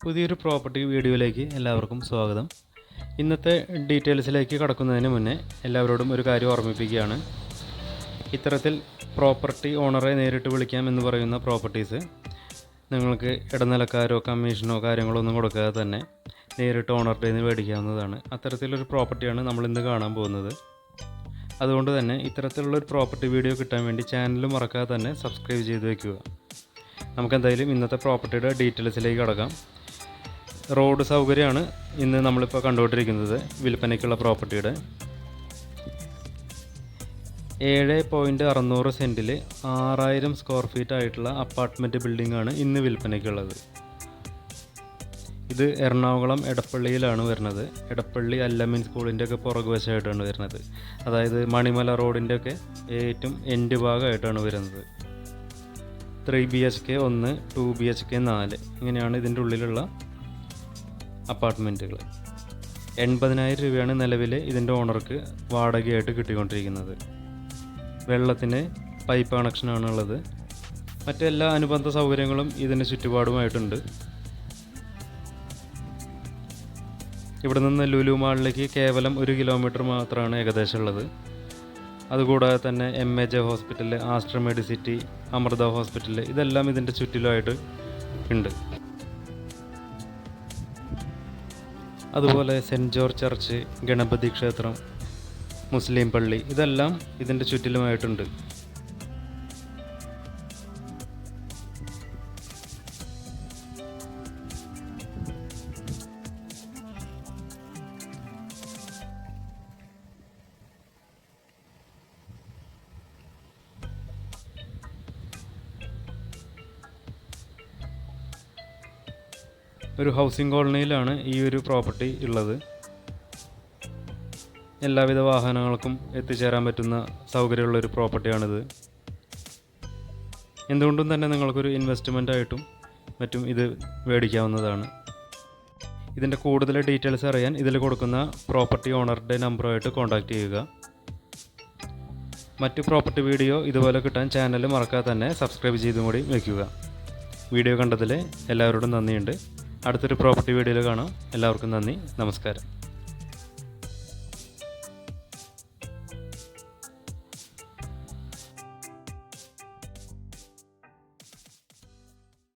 പുതിയൊരു പ്രോപ്പർട്ടി വീഡിയോയിലേക്ക് എല്ലാവർക്കും സ്വാഗതം. ഇന്നത്തെ ഡീറ്റെയിൽസിലേക്ക് കടക്കുന്നതിന് മുന്നേ എല്ലാവരോടും ഒരു കാര്യം ഓർമ്മിപ്പിക്കുകയാണ്. ഇത്തരത്തിൽ പ്രോപ്പർട്ടി ഓണറെ നേരിട്ട് വിളിക്കാം എന്ന് പറയുന്ന പ്രോപ്പർട്ടീസ് നിങ്ങൾക്ക് ഇടനിലക്കാരോ കമ്മീഷനോ കാര്യങ്ങളോ ഒന്നും കൊടുക്കാതെ തന്നെ നേരിട്ട് ഓണറുടെ നിന്ന് മേടിക്കാവുന്നതാണ്. അത്തരത്തിലൊരു പ്രോപ്പർട്ടിയാണ് നമ്മൾ ഇന്ന് കാണാൻ പോകുന്നത്. അതുകൊണ്ട് തന്നെ ഇത്തരത്തിലുള്ളൊരു പ്രോപ്പർട്ടി വീഡിയോ കിട്ടാൻ വേണ്ടി ചാനൽ മറക്കാതെ തന്നെ സബ്സ്ക്രൈബ് ചെയ്ത് വയ്ക്കുക നമുക്ക് എന്തായാലും ഇന്നത്തെ പ്രോപ്പർട്ടിയുടെ ഡീറ്റെയിൽസിലേക്ക് കടക്കാം. റോഡ് സൗകര്യമാണ് ഇന്ന് നമ്മളിപ്പോൾ കണ്ടുകൊണ്ടിരിക്കുന്നത് വിൽപ്പനയ്ക്കുള്ള പ്രോപ്പർട്ടിയുടെ. ഏഴ് പോയിന്റ് അറുന്നൂറ് സെന്റിൽ ആറായിരം സ്ക്വയർ ഫീറ്റ് ആയിട്ടുള്ള അപ്പാർട്ട്മെന്റ് ബിൽഡിംഗ് ആണ് ഇന്ന് വിൽപ്പനയ്ക്കുള്ളത്. ഇത് എറണാകുളം എടപ്പള്ളിയിലാണ് വരുന്നത്. എടപ്പള്ളി അല്ലമിൻ സ്കൂളിന്റെ ഒക്കെ പുറകുവശമായിട്ടാണ് വരുന്നത്. അതായത് മണിമല റോഡിന്റെ ഒക്കെ ഏറ്റവും എൻഡ് ഭാഗമായിട്ടാണ് വരുന്നത്. ത്രീ ബി എച്ച് കെ ഒന്ന് ടു ബി എച്ച് കെ നാല് ഇങ്ങനെയാണ് ഇതിന്റെ ഉള്ളിലുള്ള അപ്പാർട്ട്മെന്റുകൾ. എൺപതിനായിരം രൂപയാണ് നിലവിൽ ഇതിന്റെ ഓണർക്ക് വാടകയായിട്ട് കിട്ടിക്കൊണ്ടിരിക്കുന്നത്. വെള്ളത്തിന് പൈപ്പ് കണക്ഷനാണ് ഉള്ളത്. മറ്റെല്ലാ അനുബന്ധ സൗകര്യങ്ങളും ഇതിന് ചുറ്റുപാടുമായിട്ടുണ്ട്. ഇവിടെ നിന്ന് ലുലു മാളിലേക്ക് കേവലം ഒരു കിലോമീറ്റർ മാത്രമാണ് ഏകദേശം ഉള്ളത്. അതുകൂടാതെ തന്നെ M A J hospital Aster Medcity Amrita hospital ഇതെല്ലാം ഇതിന്റെ ചുറ്റിലുമായിട്ട് ഉണ്ട്. അതുപോലെ സെന്റ് ജോർജ് ചർച്ച് ഗണപതി ക്ഷേത്രം മുസ്ലിം പള്ളി ഇതെല്ലാം ഇതിന്റെ ചുറ്റിലുമായിട്ടുണ്ട്. ഒരു ഹൗസിംഗ് കോളനിയിലാണ് ഈ ഒരു പ്രോപ്പർട്ടി ഉള്ളത്. എല്ലാവിധ വാഹനങ്ങൾക്കും എത്തിച്ചേരാൻ പറ്റുന്ന സൗകര്യമുള്ള ഒരു പ്രോപ്പർട്ടിയാണിത്. എന്തുകൊണ്ടും തന്നെ നിങ്ങൾക്കൊരു ഇൻവെസ്റ്റ്മെന്റ് ആയിട്ടും മറ്റും ഇത് മേടിക്കാവുന്നതാണ്. ഇതിന്റെ കൂടുതൽ ഡീറ്റെയിൽസ് അറിയാൻ ഇതിൽ കൊടുക്കുന്ന പ്രോപ്പർട്ടി ഓണറുടെ നമ്പറുമായിട്ട് കോൺടാക്റ്റ് ചെയ്യുക. മറ്റ് പ്രോപ്പർട്ടി വീഡിയോ ഇതുപോലെ കിട്ടാൻ ചാനൽ മറക്കാതെ തന്നെ സബ്സ്ക്രൈബ് ചെയ്തും കൂടി വയ്ക്കുക. വീഡിയോ കണ്ടതിൽ എല്ലാവരോടും നന്ദിയുണ്ട്. അടുത്തൊരു പ്രോപ്പർട്ടി വീഡിയോയിൽ കാണാം. എല്ലാവർക്കും നന്ദി. നമസ്കാരം.